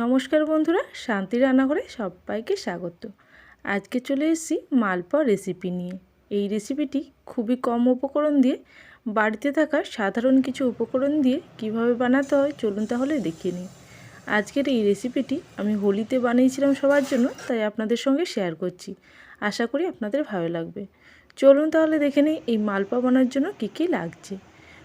নমস্কার বন্ধুরা, শান্তি রান্নাঘরে সবাইকে স্বাগত। আজকে চলে এসেছি মালপোয়া রেসিপি নিয়ে। এই রেসিপিটি খুবই কম উপকরণ দিয়ে, বাড়িতে থাকা সাধারণ কিছু উপকরণ দিয়ে কীভাবে বানাতে হয় চলুন তাহলে দেখিয়ে নিই। আজকের এই রেসিপিটি আমি হোলিতে বানিয়েছিলাম সবার জন্য, তাই আপনাদের সঙ্গে শেয়ার করছি। আশা করি আপনাদের ভালো লাগবে। চলুন তাহলে দেখে নিই এই মালপোয়া বানানোর জন্য কী কী লাগছে।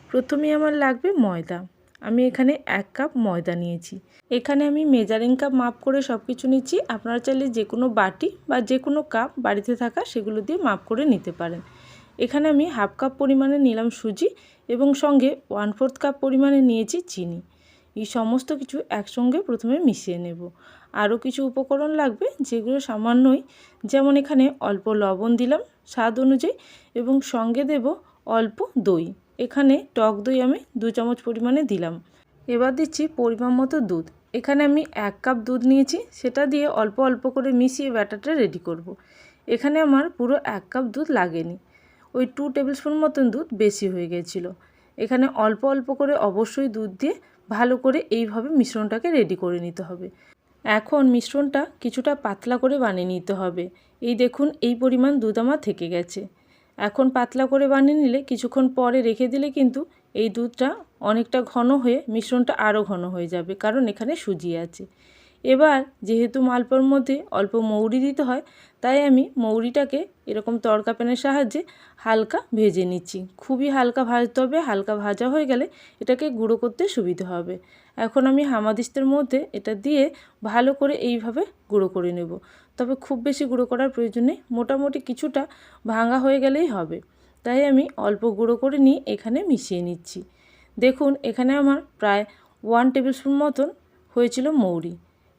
প্রথমেই আমার লাগবে ময়দা। আমি এখানে এক কাপ ময়দা নিয়েছি। এখানে আমি মেজারিং কাপ মাপ করে সব কিছু নিচ্ছি। আপনারা চাইলে যে কোনো বাটি বা যে কোনো কাপ বাড়িতে থাকা সেগুলো দিয়ে মাপ করে নিতে পারেন। এখানে আমি হাফ কাপ পরিমাণে নিলাম সুজি এবং সঙ্গে ওয়ান ফোর্থ কাপ পরিমাণে নিয়েছি চিনি। এই সমস্ত কিছু একসঙ্গে প্রথমে মিশিয়ে নেব। আরও কিছু উপকরণ লাগবে যেগুলো সামান্যই, যেমন এখানে অল্প লবণ দিলাম স্বাদ অনুযায়ী এবং সঙ্গে দেব অল্প দই। এখানে টক দই আমি দু চামচ পরিমাণে দিলাম। এবার দিচ্ছি পরিমাণ মতো দুধ। এখানে আমি এক কাপ দুধ নিয়েছি, সেটা দিয়ে অল্প অল্প করে মিশিয়ে ব্যাটারটা রেডি করব। এখানে আমার পুরো এক কাপ দুধ লাগেনি। ওই টু টেবিল স্পুন মতন দুধ বেশি হয়ে গেছিল। এখানে অল্প অল্প করে অবশ্যই দুধ দিয়ে ভালো করে এইভাবে মিশ্রণটাকে রেডি করে নিতে হবে। এখন মিশ্রণটা কিছুটা পাতলা করে বানিয়ে নিতে হবে। এই দেখুন, এই পরিমাণ দুধ আমার থেকে গেছে। এখন পাতলা করে বানিয়ে নিলে কিছুক্ষণ পরে রেখে দিলে কিন্তু এই দুধটা অনেকটা ঘন হয়ে মিশ্রণটা আরও ঘন হয়ে যাবে, কারণ এখানে সুজি আছে। এবার যেহেতু মালপোর মধ্যে অল্প মৌরি দিতে হয়, তাই আমি মৌরিটাকে এরকম তড়কা প্যানের সাহায্যে হালকা ভেজে নিচ্ছি। খুবই হালকা ভাজতে হবে, হালকা ভাজা হয়ে গেলে এটাকে গুঁড়ো করতে সুবিধা হবে। এখন আমি হামাদিস্তের মধ্যে এটা দিয়ে ভালো করে এইভাবে গুঁড়ো করে নেব। তবে খুব বেশি গুঁড়ো করার প্রয়োজন নেই, মোটামুটি কিছুটা ভাঙা হয়ে গেলেই হবে। তাই আমি অল্প গুঁড়ো করে নিয়ে এখানে মিশিয়ে নিচ্ছি। দেখুন, এখানে আমার প্রায় ওয়ান টেবিল স্পুন মতন হয়েছিল মৌরি।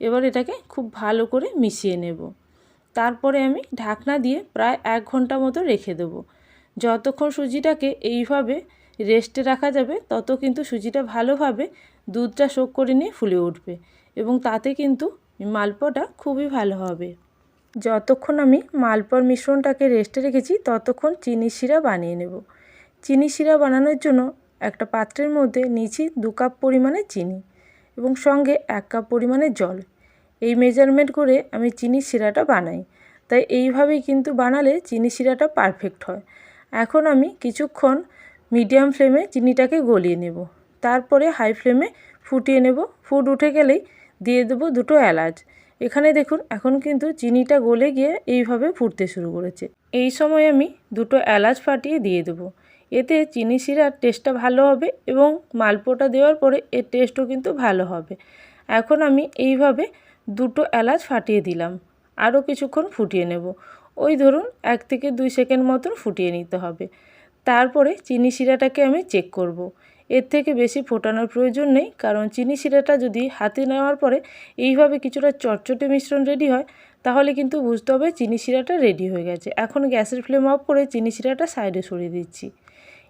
এবার এটাকে খুব ভালো করে মিশিয়ে নেব। তারপরে আমি ঢাকনা দিয়ে প্রায় এক ঘণ্টা মতো রেখে দেবো। যতক্ষণ সুজিটাকে এইভাবে রেস্টে রাখা যাবে, তত কিন্তু সুজিটা ভালোভাবে দুধটা শোক করে নিয়ে ফুলে উঠবে এবং তাতে কিন্তু মালপোয়াটা খুবই ভালো হবে। যতক্ষণ আমি মালপোয়ার মিশ্রণটাকে রেস্টে রেখেছি, ততক্ষণ চিনি শিরা বানিয়ে নেব। চিনি শিরা বানানোর জন্য একটা পাত্রের মধ্যে নিয়েছি দু কাপ পরিমাণে চিনি এবং সঙ্গে এক কাপ পরিমাণে জল। এই মেজারমেন্ট করে আমি চিনি শিরাটা বানাই। তাই এইভাবেই কিন্তু বানালে চিনি শিরাটা পারফেক্ট হয়। এখন আমি কিছুক্ষণ মিডিয়াম ফ্লেমে চিনিটাকে গলিয়ে নেব। তারপরে হাই ফ্লেমে ফুটিয়ে নেব। ফুট উঠে গেলেই দিয়ে দেবো দুটো এলাচ। এখানে দেখুন, এখন কিন্তু চিনিটা গলে গিয়ে এইভাবে ফুটতে শুরু করেছে। এই সময় আমি দুটো এলাচ ফাটিয়ে দিয়ে দেবো। এতে চিনি শিরার টেস্টটা ভালো হবে এবং মালপোটা দেওয়ার পরে এর টেস্টও কিন্তু ভালো হবে। এখন আমি এইভাবে দুটো এলাচ ফাটিয়ে দিলাম। আরও কিছুক্ষণ ফুটিয়ে নেব। ওই ধরুন এক থেকে দুই সেকেন্ড মতন ফুটিয়ে নিতে হবে। তারপরে চিনি শিরাটাকে আমি চেক করব। এর থেকে বেশি ফোটানোর প্রয়োজন নেই, কারণ চিনি শিরাটা যদি হাতে নেওয়ার পরে এইভাবে কিছুটা চটচটে মিশ্রণ রেডি হয়, তাহলে কিন্তু বুঝতে হবে চিনি শিরাটা রেডি হয়ে গেছে। এখন গ্যাসের ফ্লেম অফ করে চিনি শিরাটা সাইডে সরিয়ে দিচ্ছি।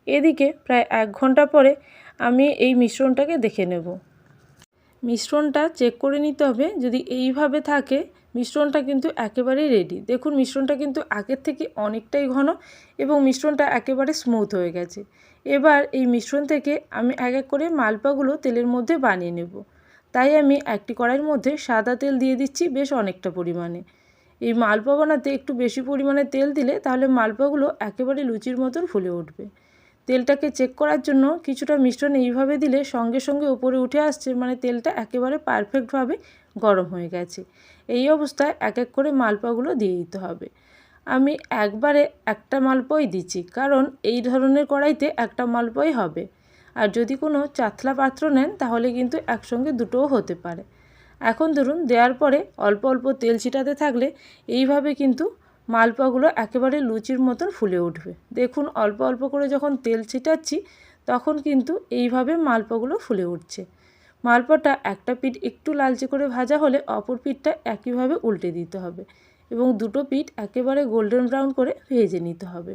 এদিকে প্রায় এক ঘণ্টা পরে আমি এই মিশ্রণটাকে দেখে নেব। মিশ্রণটা চেক করে নিতে হবে। যদি এইভাবে থাকে, মিশ্রণটা কিন্তু একেবারেই রেডি দেখুন, মিশ্রণটা কিন্তু আগের থেকে অনেকটাই ঘন এবং মিশ্রণটা একেবারে স্মুথ হয়ে গেছে। এবার এই মিশ্রণ থেকে আমি এক এক করে মালপাগুলো তেলের মধ্যে বানিয়ে নেব। তাই আমি একটি কড়াইয়ের মধ্যে সাদা তেল দিয়ে দিচ্ছি বেশ অনেকটা পরিমাণে। এই মালপা বানাতে একটু বেশি পরিমাণে তেল দিলে তাহলে মালপাগুলো একেবারে লুচির মতন ফুলে উঠবে। তেলটাকে চেক করার জন্য কিছুটা মিশ্রণ এইভাবে দিলে সঙ্গে সঙ্গে উপরে উঠে আসছে মানে তেলটা একেবারে পারফেক্টভাবে গরম হয়ে গেছে। এই অবস্থায় এক এক করে মালপাগুলো দিয়ে দিতে হবে। আমি একবারে একটা মালপোই দিচ্ছি, কারণ এই ধরনের কড়াইতে একটা মালপোই হবে। আর যদি কোনো চাতলা পাত্র নেন, তাহলে কিন্তু একসঙ্গে দুটোও হতে পারে। এখন ধরুন, দেওয়ার পরে অল্প অল্প তেল ছিটাতে থাকলে এইভাবে কিন্তু মালপাগুলো একেবারে লুচির মতন ফুলে উঠবে। দেখুন, অল্প অল্প করে যখন তেল ছিটাচ্ছি, তখন কিন্তু এইভাবে মালপাগুলো ফুলে উঠছে। মালপাটা একটা পিঠ একটু লালচে করে ভাজা হলে অপর পিঠটা একইভাবে উল্টে দিতে হবে এবং দুটো পিঠ একেবারে গোল্ডেন ব্রাউন করে ভেজে নিতে হবে।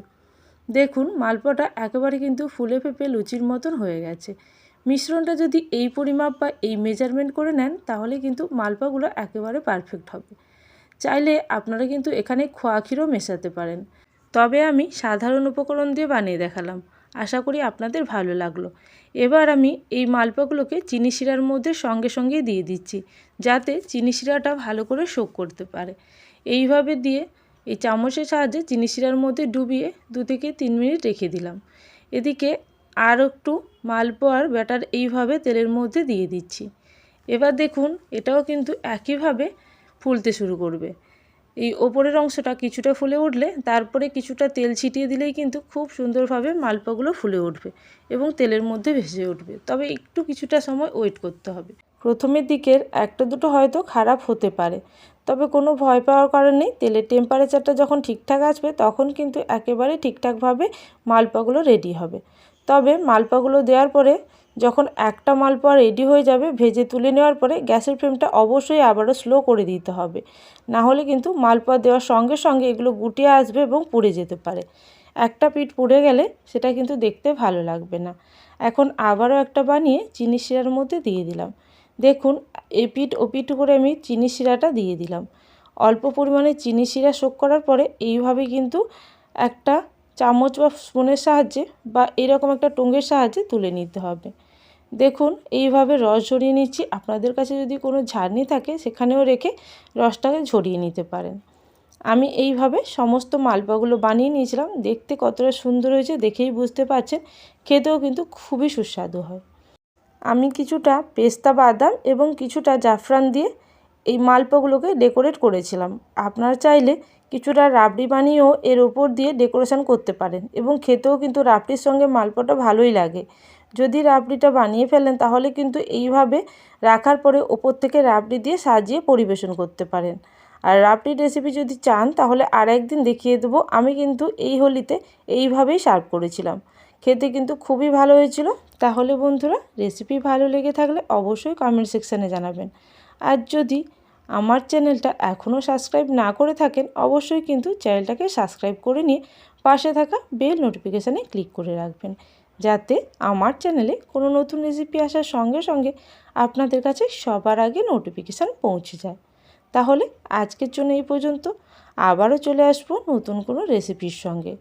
দেখুন, মালপোয়াটা একেবারে কিন্তু ফুলে ফেপে লুচির মতন হয়ে গেছে। মিশ্রণটা যদি এই পরিমাপ বা এই মেজারমেন্ট করে নেন, তাহলে কিন্তু মালপাগুলো একেবারে পারফেক্ট হবে। চাইলে আপনারা কিন্তু এখানে খোয়া ক্ষীরও মেশাতে পারেন। তবে আমি সাধারণ উপকরণ দিয়ে বানিয়ে দেখালাম। আশা করি আপনাদের ভালো লাগল। এবার আমি এই মালপোয়াগুলোকে চিনি শিরার মধ্যে সঙ্গে সঙ্গে দিয়ে দিচ্ছি, যাতে চিনি শিরাটা ভালো করে শোক করতে পারে। এইভাবে দিয়ে এই চামচের সাহায্যে চিনি শিরার মধ্যে ডুবিয়ে দু থেকে তিন মিনিট রেখে দিলাম। এদিকে আর একটু মালপোয়ার ব্যাটার এইভাবে তেলের মধ্যে দিয়ে দিচ্ছি। এবার দেখুন, এটাও কিন্তু একইভাবে ফুলতে শুরু করবে। এই ওপরের অংশটা কিছুটা ফুলে উঠলে তারপরে কিছুটা তেল ছিটিয়ে দিলেই কিন্তু খুব সুন্দরভাবে মালপাগুলো ফুলে উঠবে এবং তেলের মধ্যে ভেসে উঠবে। তবে একটু কিছুটা সময় ওয়েট করতে হবে। প্রথমের দিকের একটা দুটো হয়তো খারাপ হতে পারে, তবে কোনো ভয় পাওয়ার কারণ তেলের টেম্পারেচারটা যখন ঠিকঠাক আসবে তখন কিন্তু একেবারে ঠিকঠাকভাবে মালপাগুলো রেডি হবে। তবে মালপাগুলো দেওয়ার পরে যখন একটা মালপোয়া রেডি হয়ে যাবে, ভেজে তুলে নেওয়ার পরে গ্যাসের ফ্লেমটা অবশ্যই আবারও স্লো করে দিতে হবে। না হলে কিন্তু মালপোয়া দেওয়ার সঙ্গে সঙ্গে এগুলো গুটিয়ে আসবে এবং পুড়ে যেতে পারে। একটা পিঠ পুড়ে গেলে সেটা কিন্তু দেখতে ভালো লাগবে না। এখন আবারও একটা বানিয়ে চিনি শিরার মধ্যে দিয়ে দিলাম। দেখুন, এ পিঠ ও পিঠ করে আমি চিনি শিরাটা দিয়ে দিলাম। অল্প পরিমাণে চিনি শিরা শোক করার পরে এইভাবে কিন্তু একটা চামচ বা স্পুনের সাহায্যে বা এরকম একটা টুঙ্গের সাহায্যে তুলে নিতে হবে। দেখুন, এইভাবে রস ঝরিয়ে নিচ্ছি। আপনাদের কাছে যদি কোনো ঝাড়নি থাকে, সেখানেও রেখে রসটাকে ঝরিয়ে নিতে পারেন। আমি এইভাবে সমস্ত মালপাগুলো বানিয়ে নিয়েছিলাম। দেখতে কতটা সুন্দর হয়েছে দেখেই বুঝতে পারছেন। খেতেও কিন্তু খুবই সুস্বাদু হয়। আমি কিছুটা পেস্তা বাদাম এবং কিছুটা জাফরান দিয়ে এই মালপোগুলোকে ডেকোরেট করেছিলাম। আপনারা চাইলে কিছুটা রাবড়ি বানিয়েও এর ওপর দিয়ে ডেকোরেশন করতে পারেন এবং খেতেও কিন্তু রাবড়ির সঙ্গে মালপোটা ভালোই লাগে। যদি রাবড়িটা বানিয়ে ফেলেন, তাহলে কিন্তু এইভাবে রাখার পরে ওপর থেকে রাবড়ি দিয়ে সাজিয়ে পরিবেশন করতে পারেন। আর রাবড়ির রেসিপি যদি চান, তাহলে আর একদিন দেখিয়ে দেবো। আমি কিন্তু এই হোলিতে এইভাবেই সার্ভ করেছিলাম। খেতে কিন্তু খুবই ভালো হয়েছিল। তাহলে বন্ধুরা রেসিপি ভালো লেগে থাকলে অবশ্যই কমেন্ট সেকশানে জানাবেন। আর যদি আমার চ্যানেলটা এখনও সাবস্ক্রাইব না করে থাকেন, অবশ্যই কিন্তু চ্যানেলটাকে সাবস্ক্রাইব করে নিয়ে পাশে থাকা বেল নোটিফিকেশানে ক্লিক করে রাখবেন। যাতে আমার চ্যানেলে কোনো নতুন রেসিপি আসার সঙ্গে সঙ্গে আপনাদের কাছে সবার আগে নোটিফিকেশান পৌঁছে যায়। তাহলে আজকের জন্য এই পর্যন্ত। আবারও চলে আসব নতুন কোনো রেসিপির সঙ্গে।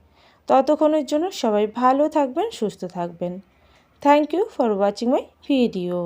ততক্ষণের জন্য সবাই ভালো থাকবেন, সুস্থ থাকবেন। Thank you for watching my video